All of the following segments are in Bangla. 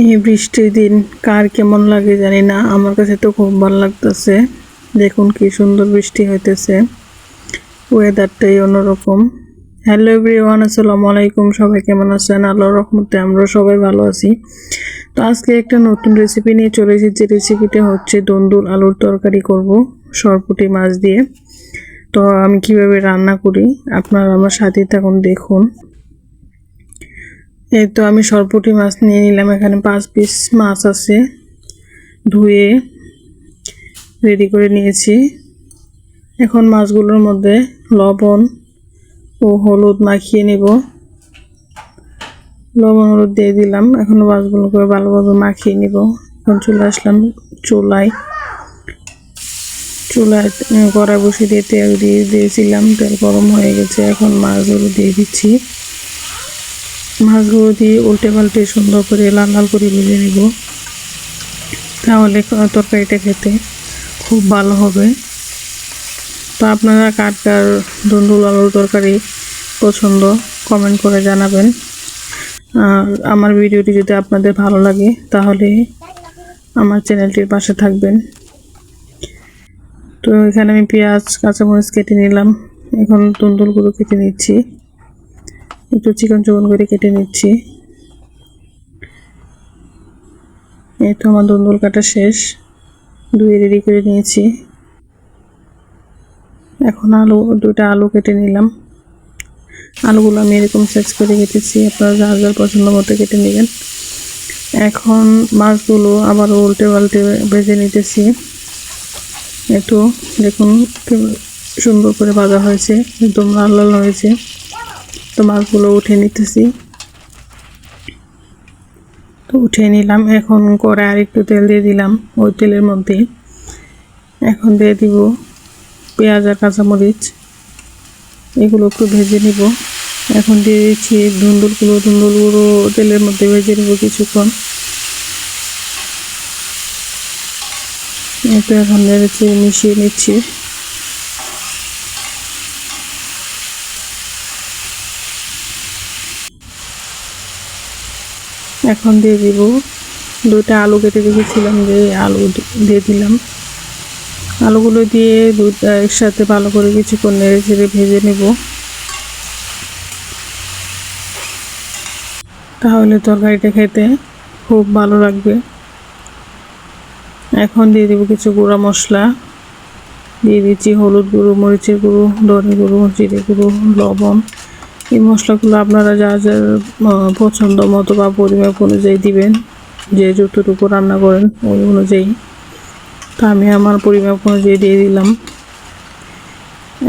এই বৃষ্টির দিন কার কেমন লাগে জানি না। আমার কাছে তো খুব ভালো লাগতেছে। দেখুন কি সুন্দর বৃষ্টি হইতেছে। ওয়েদারটাই অন্যরকম। হ্যালো এভরিওয়ান আসসালামু আলাইকুম। সবাই কেমন আছেন? আল্লাহর রহমতে আমরা সবাই ভালো আছি। তো আজকে একটা নতুন রেসিপি নিয়ে চলে এসেছি। যে রেসিপিটা হচ্ছে দন্দুল আলুর তরকারি করব সরপুটি মাছ দিয়ে। তো আমি কীভাবে রান্না করি, আপনারা আমার সাথে থাকুন, দেখুন। এই তো আমি সরপুটি মাছ নিয়ে নিলাম। এখানে পাঁচ পিস মাছ আছে। ধুয়ে রেডি করে নিয়েছি। এখন মাছগুলোর মধ্যে লবণ ও হলুদ মাখিয়ে নেব। লবণ হলুদ দিয়ে দিলাম। এখন মাছগুলোকে ভালোভাবে মাখিয়ে নিব। এখন চলে আসলাম চুলায়। চুলায় কড়াই বসিয়ে দিয়ে তেল দিয়ে দিয়েছিলাম। তেল গরম হয়ে গেছে। এখন মাছগুলো দিয়ে দিচ্ছি। মাছগুলো দিয়ে উল্টে পাল্টে সুন্দর করে লাল লাল করে ভেজে নিব। তাহলে তরকারিটা খেতে খুব ভালো হবে। তো আপনারা কার কার ধুন্দুল আলুর তরকারি পছন্দ কমেন্ট করে জানাবেন। আর আমার ভিডিওটি যদি আপনাদের ভালো লাগে, তাহলে আমার চ্যানেলটির পাশে থাকবেন। তো এখানে আমি পেঁয়াজ, কাঁচামরিচ কেটে নিলাম। এখন তুন্দুলগুলো কেটে নিচ্ছি। একটু চিকন চিকন করে কেটে নিচ্ছি। এই তো আমার দন্দুল কাটা শেষ। ধুয়ে রেডি করে নিয়েছি। এখন আলু দুটা আলু কেটে নিলাম। আলুগুলো আমি এরকম সাইজ করে কেটেছি, আপনারা যার যার পছন্দ মতো কেটে নেবেন। এখন মাছগুলো আবার উল্টে পাল্টে ভেজে নিতেছি। একটু দেখুন সুন্দর করে ভাজা হয়েছে, একদম লাল লাল হয়েছে। তো মাছগুলো উঠে নিতেছি। তো উঠে নিলাম, এখন করে আর একটু তেল দিয়ে দিলাম ওই তেলের মধ্যে। এখন দিয়ে দিব পেঁয়াজ আর কাঁচামরিচ। এগুলো একটু ভেজে নিব। এখন দিয়ে দিচ্ছি ধুন্দুলগুলো ধুন্দুলগুলো তেলের মধ্যে ভেজে নেব কিছুক্ষণ। এখন নেড়েছে মিশিয়ে নিচ্ছি। এখন দিয়ে দিব। দুইটা আলু কেটে রেখেছিলাম যে আলু দিয়ে দিলাম। আলুগুলো দিয়ে দুধটা একসাথে ভালো করে কিছুক্ষণ নেড়ে চেড়ে ভেজে নেব। তাহলে তরকারিটা খেতে খুব ভালো লাগবে। এখন দিয়ে দেবো কিছু গুঁড়া মশলা। দিয়ে দিচ্ছি হলুদ গুঁড়ো, মরিচের গুঁড়ো, ধনে গুঁড়ো, জিরে গুঁড়ো, লবণ। এই মশলাগুলো আপনারা যা আহ, পছন্দ মতো বা পরিমাপ অনুযায়ী দিবেন যে যতটুকু রান্না করেন ওই অনুযায়ী। তো আমি আমার পরিমাপ অনুযায়ী দিয়ে দিলাম।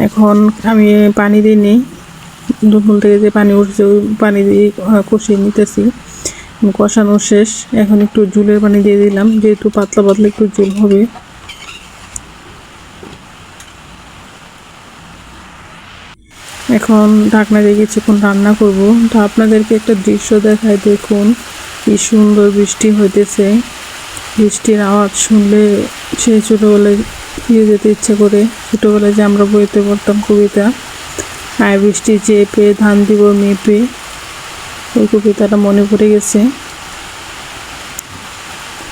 এখন আমি পানি দিয়ে নিই। দুপুর থেকে যে পানি উঠছে ওই পানি দিয়ে কষিয়ে নিতেছি। কষানো শেষ। এখন একটু ঝুলের পানি দিয়ে দিলাম। যেহেতু পাতলা পাতলা একটু ঝুল হবে এখন ঢাকনা দিয়ে কিছুক্ষণ রান্না করব। তো আপনাদেরকে একটা দৃশ্য দেখায় দেখুন। কি সুন্দর বৃষ্টি হইতেছে। বৃষ্টির আওয়াজ শুনলে সে ছোটোবেলায় ফিরে যেতে ইচ্ছে করে। ছোটোবেলায় যে আমরা বইতে পড়তাম কবিতা। আর বৃষ্টি চেপে ধান দিব, মেপে ওই কবিতাটা মনে পড়ে গেছে।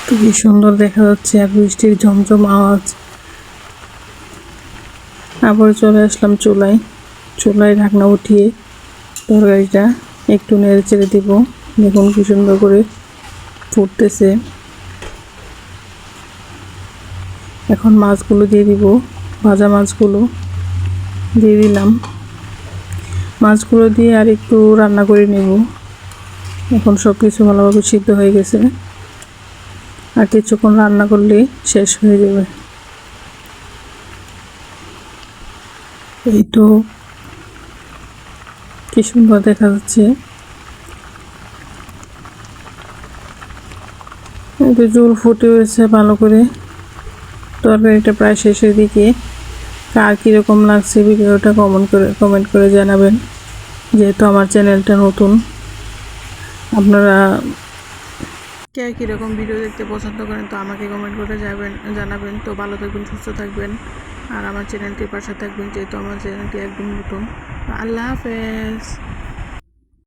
খুবই সুন্দর দেখা যাচ্ছে আর বৃষ্টির ঝমঝম আওয়াজ। আবার চলে আসলাম চুলায়। চুলায় ঢাকনা উঠিয়ে তরকারিটা একটু নেড়ে চেড়ে দিব। দেখুন কি সুন্দর করে ফুটতেছে। এখন মাছগুলো দিয়ে দিব, ভাজা মাছগুলো দিয়ে দিলাম। মাছগুলো দিয়ে আর একটু রান্না করে নেব। এখন সব কিছু ভালোভাবে সিদ্ধ হয়ে গেছে। আর কিছুক্ষণ রান্না করলে শেষ হয়ে যাবে। এই তো কি সুন্দর দেখা যাচ্ছে। জল ফুটে হয়েছে ভালো করে। তরকারিটা প্রায় শেষের দিকে। কার কীরকম লাগছে ভিডিওটা কমেন্ট করে কমেন্ট করে জানাবেন। যেহেতু আমার চ্যানেলটা নতুন। আপনারা কে কীরকম ভিডিও দেখতে পছন্দ করেন তো আমাকে কমেন্ট করে যাবেন জানাবেন। তো ভালো থাকবেন, সুস্থ থাকবেন। আর আমার চ্যানেলটির পাশে থাকবেন, যেহেতু আমার চ্যানেলটি একদম নতুন। আল্লাহ হাফেজ